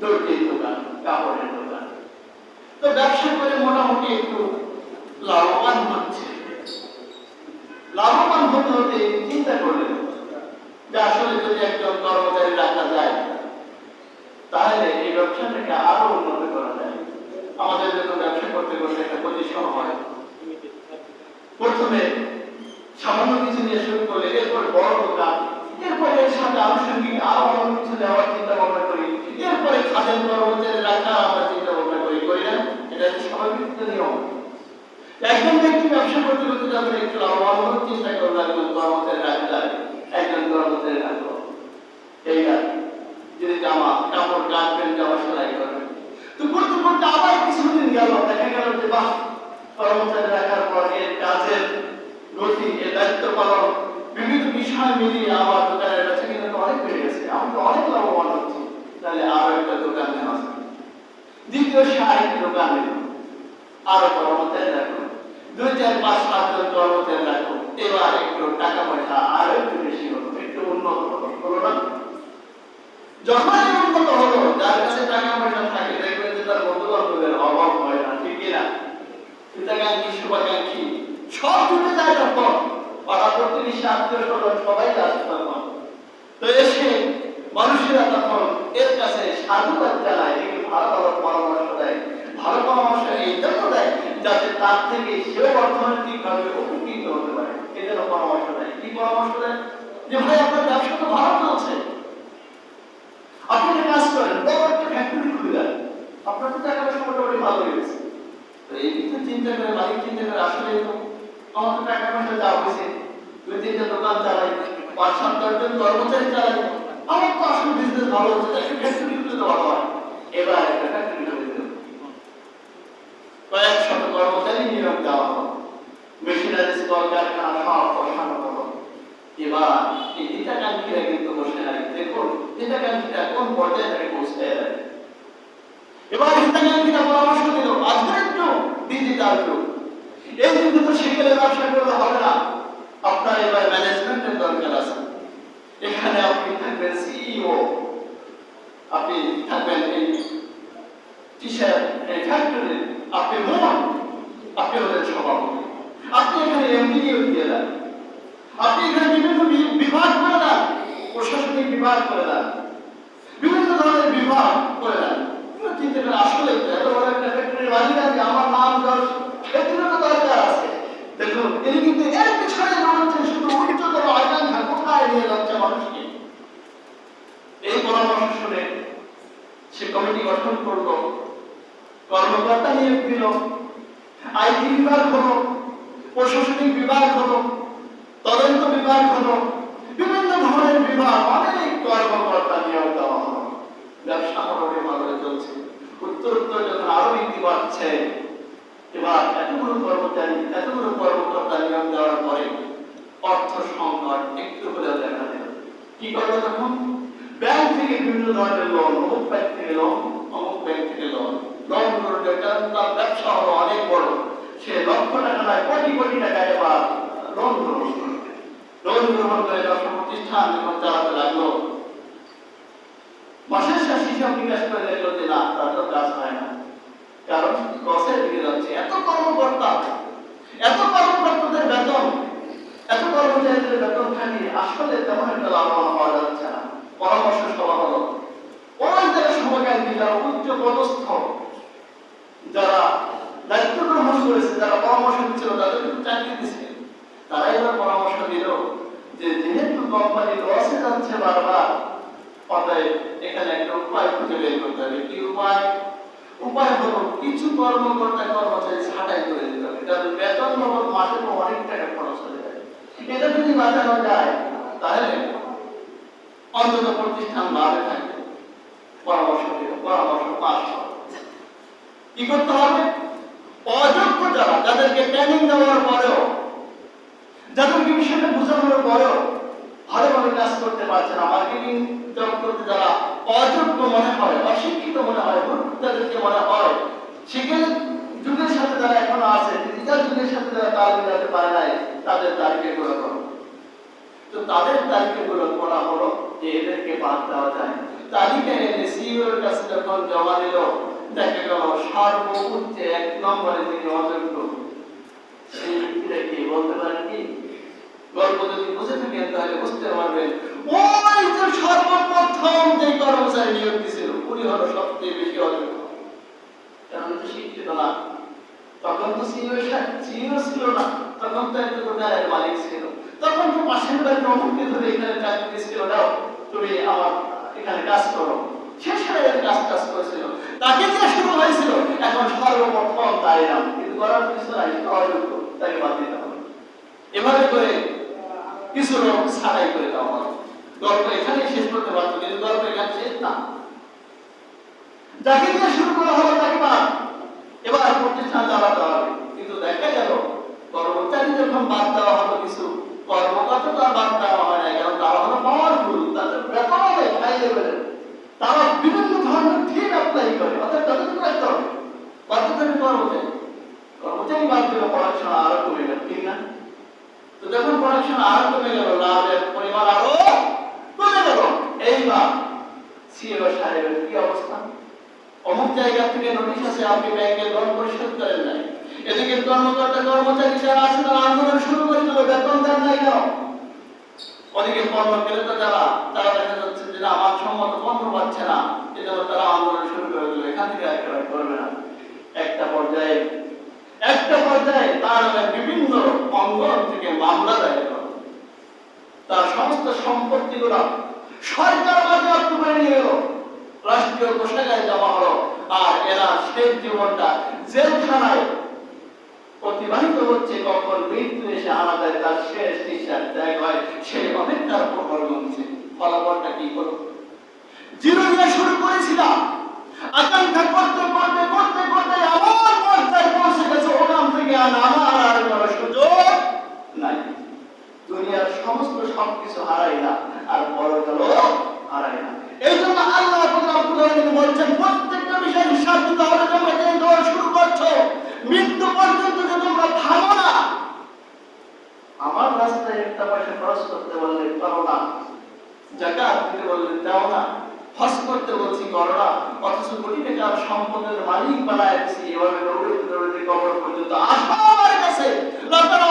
দর্জির দোকান কাপড়ের দোকান তো ব্যবসা করে মোটামুটি একটু লাভবান হচ্ছে লাভবান হতে হতে চিন্তা করলেন যে আসলে যদি একজন কর্মচারী রাখা যায় তাহলে এই ব্যবসাটাকে আরও উন্নত করা যায় আমাদের জন্য ব্যবসা করতে করতে একটা পজিশন হয়। প্রথমে সামান্য কিছু দিয়ে শুরু করলে এরপর বড় দোকান, এরপরে এর সাথে আনুষঙ্গিক আরও অন্য কিছু দেওয়ার চিন্তা ভাবনা করি খাদেন কর্মচারী রাখা আমরা চিন্তা ভাবনা করি করি না। এটা স্বাভাবিক নিয়ম। একজন ব্যক্তি ব্যবসা করতে করতে যখন একটু লাভবান হওয়ার চিন্তা করল একজন কর্মচারী রাখলে একজন কর্মচারী রাখল এই আর যদি জামা, কাপড় কাটবেন জামা সেলাই করবেন তো করতে আবার কিছুদিন গেল, দেখা গেল যে বাহ, কর্মচারী রাখার পর এর কাজের গতি, এর দায়িত্ব পালন, বিভিন্ন বিষয় মিলিয়ে আমার দোকানের বেচা কিনা অনেক বেড়ে গেছে। আমি তো অনেক লাভবান তাহলে আরও একটা দোকান নেওয়া। দ্বিতীয় আরেকটি দোকান নিল আরও কর্মচারী রাখল দুই, চার, পাঁচ সাতজন কর্মচারী রাখল এবার একটু টাকা পয়সা আরও একটু বেশি হলো একটু উন্নত হলো না? যখন উন্নত হলো যার কাছে টাকা পয়সা থাকে, দেখবেন যে তার বন্ধু বান্ধবের অভাব হয় না, ঠিক কিনা? হিতাকাঙ্ক্ষী, শুভাকাঙ্ক্ষী, সব জুটে যায় তখন পাড়া প্রতিবেশী আত্মীয় স্বজন সবাই আসে তখন তো এসে মানুষেরা তখন এর কাছে সাধুবাদ জানায় একে ভালো ভালো পরামর্শ দেয়। ভালো পরামর্শ এই জন্য দেয় যাতে তার থেকে সেও অর্থনৈতিক ভাবে উপকৃত হতে পারে। এই পরামর্শ দেয়। কি পরামর্শ দেয়? যে ভাই, আপনার ব্যবসা তো ভালো চলছে। আপনি একটা কাজ করেন, বড় একটা ফ্যাক্টরি খুলে দেন। আপনার তো টাকা পয়সা মোটামুটি ভালো হয়ে গেছে। তো এই কিছু চিন্তা করে মালিক চিন্তা করে আসলে আমার তো টাকা পয়সা যা হয়েছে দুই তিনটা দোকান চালাই, পাঁচ সাত দশজন কর্মচারী চালাই। আমার তো বিজনেস ভালো হচ্ছে একটা ফ্যাক্টরি খুলে তো ভালো হয় এবার একটা ফ্যাক্টরি খুলে কয়েক শত কর্মচারী নিয়োগ দেওয়া হলো মেশিনারিজ কলকারখানা, সব বসানো হলো। এবার এই হিতাকাঙ্ক্ষীরা কিন্তু বসে নাই। দেখুন হিতাকাঙ্ক্ষীরা কোন পর্যায়ে তাকে পৌঁছে দেয় এবার হিতাকাঙ্ক্ষীরা পরামর্শ দিল আধুনিক যুগ ডিজিটাল যুগ। এই যুগে তো সেখানে ব্যবসা করলে হবে না আপনার এবার ম্যানেজমেন্টের দরকার আছে এখানে আপনি থাকবেন সিইও আপনি থাকবেন এই টিচার এই আপনি মন আপনি হলেন সভাপতি আপনি এখানে এমডিও দিয়ে দেন। আপনি এখানে বিভিন্ন বিভাগ করে দেন। প্রশাসনিক বিভাগ করে দেন। বিভিন্ন ধরনের বিভাগ করে দেন। চিন্তা আসলে এত একটা ফ্যাক্টরির মালিক আছে আমার নাম যশ এগুলো তো দরকার আছে। দেখুন, তিনি কিন্তু এর পিছনে দৌড়াচ্ছেন শুধু উচ্চতর আকাঙ্ক্ষা কোথায় নিয়ে যাচ্ছে মানুষকে এই পরামর্শ শুনে সে কমিটি গঠন করল কর্মকর্তা নিয়োগ দিল আইটি বিভাগ হলো, প্রশাসনিক বিভাগ হলো, তদন্ত বিভাগ হলো, বিভিন্ন ধরনের বিভাগ, অনেক কর্মকর্তা নিয়োগ দেওয়া হলো ব্যবসা মোটামুটি ভালো চলছে। উত্তর উত্তর যখন আরও বৃদ্ধি পাচ্ছে, এবার এতগুলো কর্মচারী এতগুলো কর্মকর্তা নিয়োগ দেওয়ার পরে অর্থ সংকট একটু হলেও দেখা দিল কি করবে তখন? ব্যাংক থেকে বিভিন্ন ধরনের লোন অমুক ব্যাংক থেকে লোন অমুক ব্যাংক থেকে লোন লোন ব্যবসা হলো অনেক বড়। সে লক্ষ টাকা নয় কোটি কোটি টাকা এবার লোন গ্রহণ করবে। লোন গ্রহণ করে ব্যবসা প্রতিষ্ঠান যখন চালাতে লাগল, মাসের শেষ হিসাব নিকাশ করে দেখল যে না তাদের কাজ হয় না। কারণ লসের দিকে যাচ্ছে। এত কর্মকর্তা, এত কর্মকর্তাদের বেতন, এত কর্মচারীদের বেতন খালি, আসলে তেমন একটা লাভবান হওয়া যাচ্ছে না। পরামর্শ সভা হলো। ওই যারা শুভাকাঙ্ক্ষী যারা উচ্চ পদস্থ, যারা দায়িত্ব গ্রহণ করেছে, যারা পরামর্শ দিচ্ছিল তাদের চাকরি দিচ্ছে। তারা এবার পরামর্শ দিল যে যেহেতু কোম্পানি লসে যাচ্ছে বারবার, অতএব এখানে একটা উপায় খুঁজে বের করতে হবে। কি উপায়? উপায় হলো কিছু কর্মকর্তা কর্মচারী ছাঁটাই করে দিতে হবে। যাদের বেতন বাবদ মাসে অনেক টাকা খরচ হয়ে যায়। এটা যদি বাঁচানো যায়, তাহলে অন্তত প্রতিষ্ঠান লাভে থাকবে। পরামর্শ দিল, পরামর্শ পাশ কি করতে হবে? অযোগ্য যারা, যাদেরকে ট্রেনিং দেওয়ার পরেও, যাদেরকে বিষয়টা বোঝানোর পরেও ভালোভাবে কাজ করতে পারছে না। মার্কেটিং জব করতে যারা অযোগ্য মনে হয় অশিক্ষিত মনে হয় মূর্খ যাদেরকে মনে হয় সেখানে যুগের সাথে যারা এখনও আছে ডিজিটাল যুগের সাথে যারা তাল মিলাতে পারে নাই, তাদের তালিকাগুলো করো। তো তাদের তালিকাগুলো করা হলো যে এদেরকে বাদ দেওয়া যায়। তালিকা এনে সিইওর কাছে যখন জমা দিল গল্প যদি বুঝে থাকেন তাহলে বুঝতে পারবেন সর্বপ্রথম যে বেশি অযোগ্য কারণ তো শিক্ষিত না তখন তো সিইও ছিল না তখন তো একটা ছিল তখন তো পাশের বাড়ির অমুককে ধরে এখানে চাকরি দাও তুমি আমার এখানে কাজ করো সে কাজ কাজ করেছিল। তাকে শুরু হয়েছিল এখন সর্বপ্রথম তাই নাম। কিন্তু করার কিছু নাই অযোগ্য তাকে বাদ দিতে হবে এভাবে করে কিছু লোক ছাড়াই করে দেওয়া হয় গল্প এখানে শেষ করতে পারতো, কিন্তু গল্প এখানে শেষ না। যাকে দিয়ে শুরু করা হলো তাকে বাদ। এবার প্রতিষ্ঠান চালাতে হবে। কিন্তু দেখা গেল, কর্মচারী যখন বাদ দেওয়া হলো কিছু, কর্মকর্তা বাদ দেওয়া হয় না কারণ তারা হলো পাওয়ারফুল তাদের বেতন অনেক হাই লেভেলের তারা বিভিন্ন ধরনের থিম অ্যাপ্লাই করে অর্থাৎ তাদের তো রাখতে হবে বাধ্য থাকে কর্মচারী কর্মচারী বাদ দিলে পড়াশোনা আরও কমে গেল ঠিক না তো যখন আরও কমে গেল, লাভের পরিমাণ আরও কমে গেল। এইবার সিএও সাহেবের কি অবস্থা? অমুক জায়গা থেকে নোটিশ আছে আপনি ব্যাংকের লোন পরিশোধ করেন নাই। এদিকে কর্মকর্তা কর্মচারী যারা আছে, তারা আন্দোলন শুরু করে দিল, বেতন দেন নাই কেন? ওদিকে পণ্য ক্রেতা যারা, তারা দেখা যাচ্ছে যে আমার সম্মত পণ্য পাচ্ছে না। এজন্য তারা আন্দোলন শুরু করে দিল, এখান থেকে একেবারে করবে না। একটা পর্যায়ে একটা পর্যায়ে তার বিভিন্ন অঙ্গন থেকে মামলা তার সমস্ত সম্পত্তিগুলো সরকার বাজেয়াপ্ত করে নিয়ে এলো। রাষ্ট্রীয় কোষাগারে জমা হলো। আর এরা শেষ জীবনটা জেলখানায় অতিবাহিত হচ্ছে। কখন মৃত্যু এসে আমাদের তার শেষ নিঃশ্বাস ত্যাগ হয় সেই অপেক্ষার প্রহর গুনছে ফলাফলটা কি করো জিরো দিয়ে শুরু করেছিলাম। আকাঙ্ক্ষা করতে করতে করতে করতে আমার পর্যায়ে পৌঁছে গেছে। ওখান থেকে আর আমার আর কোনো সুযোগ নাই। দুনিয়ার সমস্ত সবকিছু হারাই না আর গেল হারাই না এই জন্য আল্লাহ বলছেন প্রত্যেকটা বিষয় হিসাব দিতে হবে তোমরা যে দৌড় শুরু করছ মৃত্যু পর্যন্ত যে তোমরা থামো না আমার রাস্তায় একটা পয়সা খরচ করতে বললে পারো না জাকাত দিতে বললে দাও না হজ করতে বলছি করো না অথচ কোটি টাকার সম্পদের মালিক বানায় এভাবে দৌড়ে দৌড়ে কবর পর্যন্ত আসো আমার কাছে লতারা